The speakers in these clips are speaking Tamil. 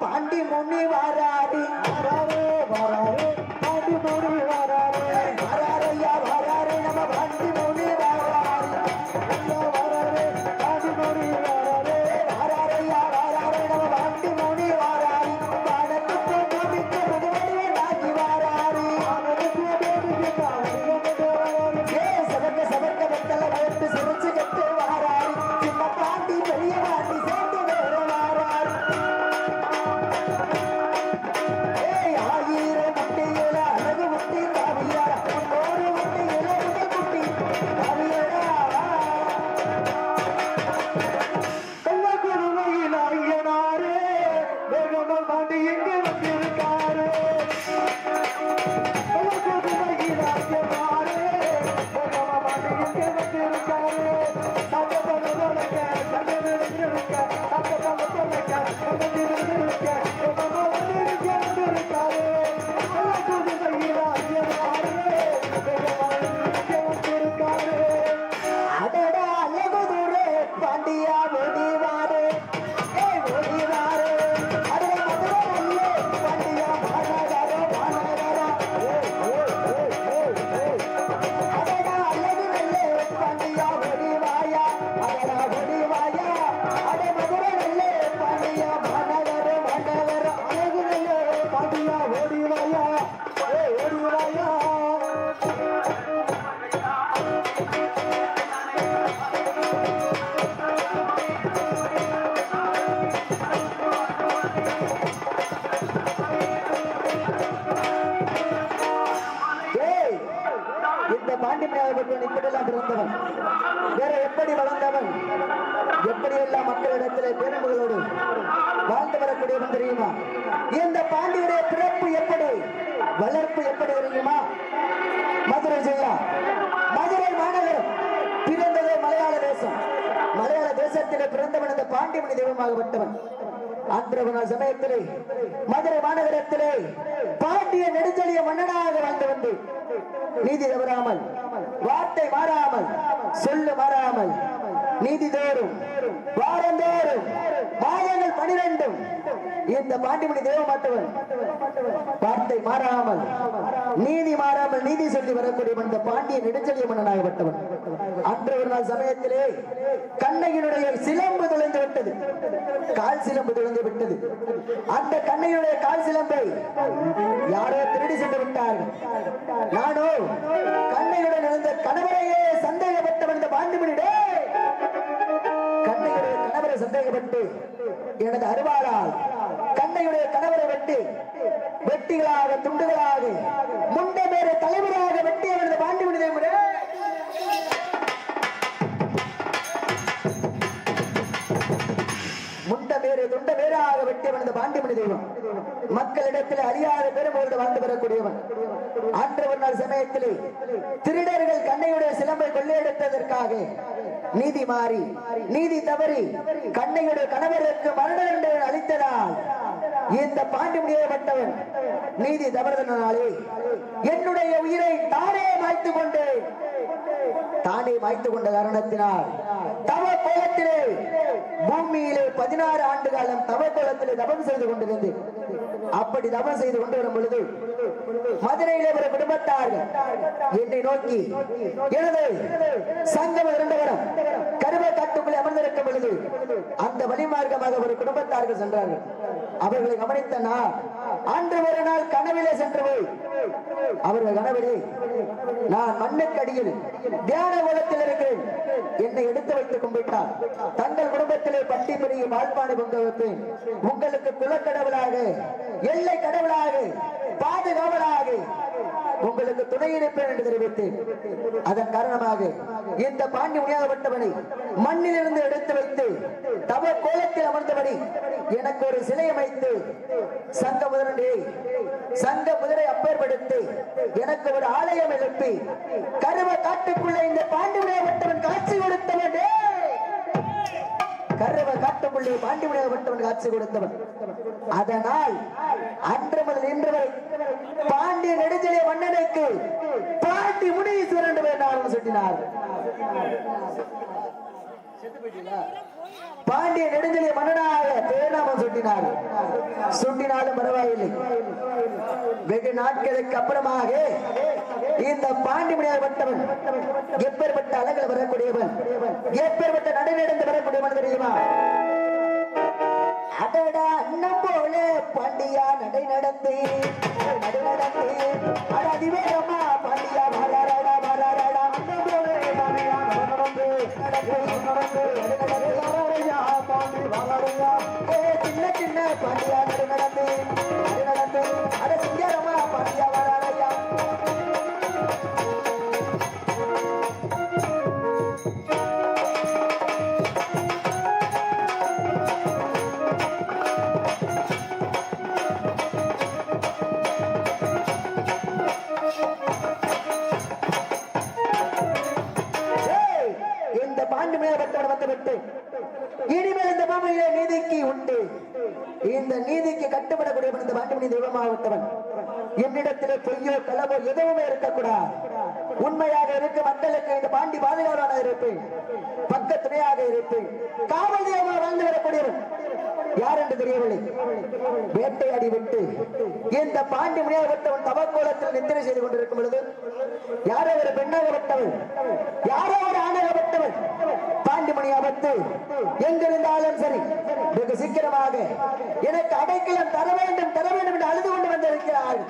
பாண்டி முனி வராரு. வராரு வராரு பாண்டி முனி வராரு. பாண்டிமனியாகப்பட்டவன் இப்படியெல்லாம் பிறந்தவன் வேற எப்படி வளர்ந்தவன்? எப்படி எல்லாம் மக்களிடத்திலே பேரம்புகளோடு வாழ்ந்து வரக்கூடியவன் தெரியுமா? இந்த பாண்டியுடைய பிறப்பு எப்படி? வளர்ப்பு எப்படி தெரியுமா? மதுரை ஜில்லா மதுரை மாநகரம். பிறந்ததே மலையாள தேசம். மலையாள தேசத்திலே பிறந்தவன் இந்த பாண்டிமணி தெய்வமாகப்பட்டவன். அன்றவன சமயத்திலே மதுரை மாநகரத்திலே பாண்டிய நெடுஞ்செழிய மன்னனாக வாழ்ந்து வந்து நீதி தவறாமல் வார்த்தை மாறாமல் சொல்லு மாறாமல் நீதி தோறும் வாரந்தோறும் மாதங்கள் பனிரெண்டும் இந்த பாண்டிமணி தேவ மாட்டவன் வார்த்தை மாறாமல் நீதி மாறாமல் நீதி சொல்லி வரக்கூடிய இந்த பாண்டிய நெடுஞ்செழிய மன்னனாகப்பட்டவன். அன்று ஒரு நாள் சமயத்திலே கண்ணையினுடைய சிலம்பு விட்டது கால் சிலம்பு தொடங்கி விட்டது. அந்த கண்ணையுடைய கால் சிலம்பை யாரோ திருடி சென்று விட்டார்கள் நானோ கண்ணையுடன் இருந்த கணவரையே சந்தேகப்பட்டவன் இந்த பாண்டிமணிடே கண்ணையுடைய கணவரை சந்தேகப்பட்டு எனது அருவாளால் கண்ணையுடைய கணவரை வெட்டி வெட்டிகளாக துண்டுகளாக முண்டை பேர தலைவராக வெட்டி அவனது பாண்டிமணி வேறாக வெட்டியவன் இந்த பாண்டிமணி தெய்வம். மக்களிடத்தில் அறியாத பெருமோடு வாழ்ந்து பெறக்கூடியவன் அன்று ஒரு நாள் சமயத்திலே திருடர்கள் கண்ணையுடைய சிலம்பை கொள்ளையெடுத்ததற்காக நீதி மாறி நீதி தவறி கண்ணையுடைய கணவருக்கு மரண தண்டனை அளித்ததால் இந்த பாண்டி முடியப்பட்டவன் நீதி தவறுதனாலே என்னுடைய உயிரை தானே மாய்த்து கொண்டேன். தானே மாய்த்து கொண்ட காரணத்தினால் தவ நேரத்திலே பூமியிலே பதினாறு ஆண்டு காலம் தவக்கோலத்திலே தபம் தவம் செய்து கொண்டிருந்து அப்படி தவம் செய்து கொண்டு வரும் பொழுது மதுரையிலே ஒரு குடும்பத்தார்கள் என்னை நோக்கி எனது சங்கம் இரண்டவரம் கருவ காட்டுக்குள்ளே அமர்ந்திருக்கும் பொழுது அந்த வழிமார்க்கமாக ஒரு குடும்பத்தார்கள் சென்றார்கள். அவர்களை கவனித்த நான் அன்று ஒரு நாள் கனவிலே சென்று போய் அவர்கள் கணவரே நான் மண்ணுக்கடியில் தியான கோலத்தில் இருக்கிறேன். என்னை எடுத்து வைத்து கும்பிட்டார். தங்கள் குடும்பத்திலே பட்டி பெரிய வாழ்பாடு பொங்க வைப்பேன் உங்களுக்கு குலக்கடவுளாக எல்லை கடவுளாக பாதுகாவலாக உங்களுக்கு துணை இருப்பேன் என்று தெரிவித்தேன் அதன் காரணமாக இந்த பாண்டி முடியாதப்பட்டவனை மண்ணிலிருந்து எடுத்து வைத்து தவ கோலத்தில் அமர்ந்தபடி எனக்கு ஒரு சிலை அமைத்து சங்க முதலே சங்க முதலை அப்பேற்படுத்தி எனக்கு ஒரு ஆலயம் எழுப்பி கருவ காட்டுக்குள்ள இந்த பாண்டி உணியாகப்பட்டவன் காட்சி கொடுத்தவன் கருவ காட்டுக்குள்ளே பாண்டி உணியாகப்பட்டவன் காட்சி கொடுத்தவன். அதனால் அன்று முதல் இன்று வரை பாண்டிய நெடுஞ்செழிய பாட்டி முனீஸ்வரன் வேண்டாம் சொன்னார் பாண்டிய நெடுஞ்சலிய மன்னனாக தேர்நாமம் சுட்டினார். சுட்டினாலும் பரவாயில்லை. வெகு நாட்களுக்கு அப்புறமாக இந்த பாண்டிமணியார் பட்டவன் எப்பேற்பட்ட அழகில் வரக்கூடியவன் எப்பேற்பட்ட நடுநடந்து வரக்கூடியவன் தெரியுமா? அடடா அண்ணன் போல பாண்டியா நடை நடந்து நடை நடந்து. அதிவேகமா பாண்டியா வராரடா வராரடா அண்ணன் போல பாண்டியா நடந்து நடந்து நடந்து நடந்து. பாண்டி வராரையா ஏ சின்ன சின்ன பாண்டியா நடை நடந்து நடை நடந்து. அட சிங்காரமா பாண்டியா வராரையா கட்டுப்படக்கூடியவன் இந்த பாண்டுமணி தெய்வமாகப்பட்டவன் என்னிடத்திலே பொய்யோ கலவோ எதுவுமே இருக்கக்கூடாது. உண்மையாக இருக்க மக்களுக்கு இந்த பாண்டி பாதுகாவலாக இருப்பேன். பக்க துணையாக இருப்பேன். காவல் தெய்வமாக வாழ்ந்து வரக்கூடியவன் யார் என்று தெரியவில்லை. வேட்டையாடி விட்டு இந்த பாண்டி முனியாகப்பட்டவன் தவக்கோலத்தில் நித்திரை செய்து கொண்டிருக்கும் பொழுது யாரோ ஒரு பெண்ணாகப்பட்டவள் யாரோ ஒரு ஆணாகப்பட்டவள் பாண்டிமணி ஆபத்து எங்கிருந்தாலும் சரி வெகு சீக்கிரமாக எனக்கு அடைக்கலம் தர வேண்டும் தர வேண்டும் என்று அழுது கொண்டு வந்திருக்கிறாள்.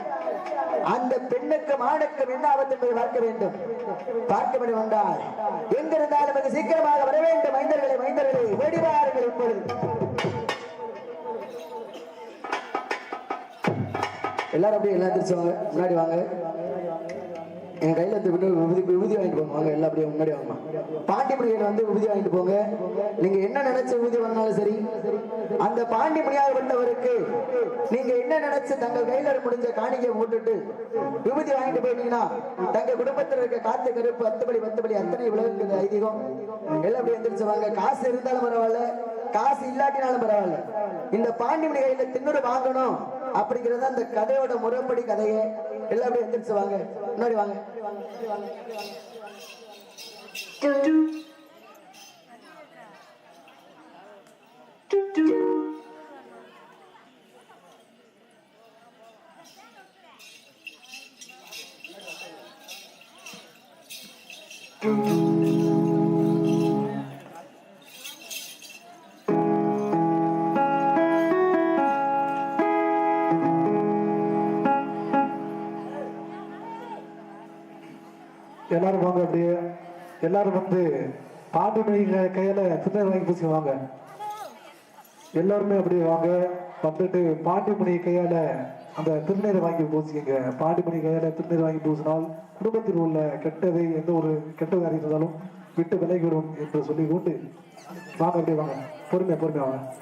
அந்த பெண்ணுக்கு ஆணுக்கும் என்ன ஆபத்து என்பதை பார்க்க வேண்டும். பார்க்க வேண்டும் என்றால் எங்கிருந்தாலும் வெகு சீக்கிரமாக வர வேண்டும் மைந்தர்களை மைந்தர்களை வெடிவார்கள் இப்பொழுது. எல்லாரும் அப்படியே எல்லாம் முன்னாடி வாங்க. என் கையில இருந்து விபூதி விபூதி வாங்கிட்டு போங்க. வாங்க எல்லாம் அப்படியே முன்னாடி வாங்க பாண்டி முனியன் வந்து விபூதி வாங்கிட்டு போங்க. நீங்க என்ன நினைச்ச விபூதி வாங்கினாலும் சரி அந்த பாண்டி முனியாகப்பட்டவருக்கு நீங்க என்ன நினைச்சு தங்கள் கையில முடிஞ்ச காணிக்கை போட்டுட்டு விபூதி வாங்கிட்டு போயிட்டீங்கன்னா தங்க குடும்பத்தில் இருக்க காத்து கருப்பு பத்து படி பத்து படி அத்தனை விலகுக்கு ஐதீகம் எல்லாம் அப்படியே எந்திரிச்சு வாங்க. காசு இருந்தாலும் பரவாயில்ல. காசு இல்லாட்டினாலும் பரவாயில்ல. இந்த பாண்டிமணி கையில திண்ணூறு வாங்கணும் அப்படிங்கறத அந்த கதையோட முறைப்படி கதையே. எல்லாம் எந்திரிச்சு வாங்க. முன்னாடி வாங்க. எல்லாரும் வாங்க அப்படியே. எல்லாரும் வந்து பாண்டிமணி க- கையில திருநெல் வாங்கி பூசி வாங்க. எல்லாருமே அப்படியே வாங்க. வந்துட்டு பாண்டிமணி கையால அந்த திருநீரை வாங்கி பூசிக்கங்க. பாண்டிமணி கையால திருநீர் வாங்கி பூசினால் குடும்பத்தில் உள்ள கெட்டதை எந்த ஒரு கெட்ட காரியம் இருந்தாலும் விட்டு விலகிவிடும் என்று சொல்லி கூட்டு. வாங்க அப்படியே வாங்க. பொறுமையா பொறுமையா வாங்க.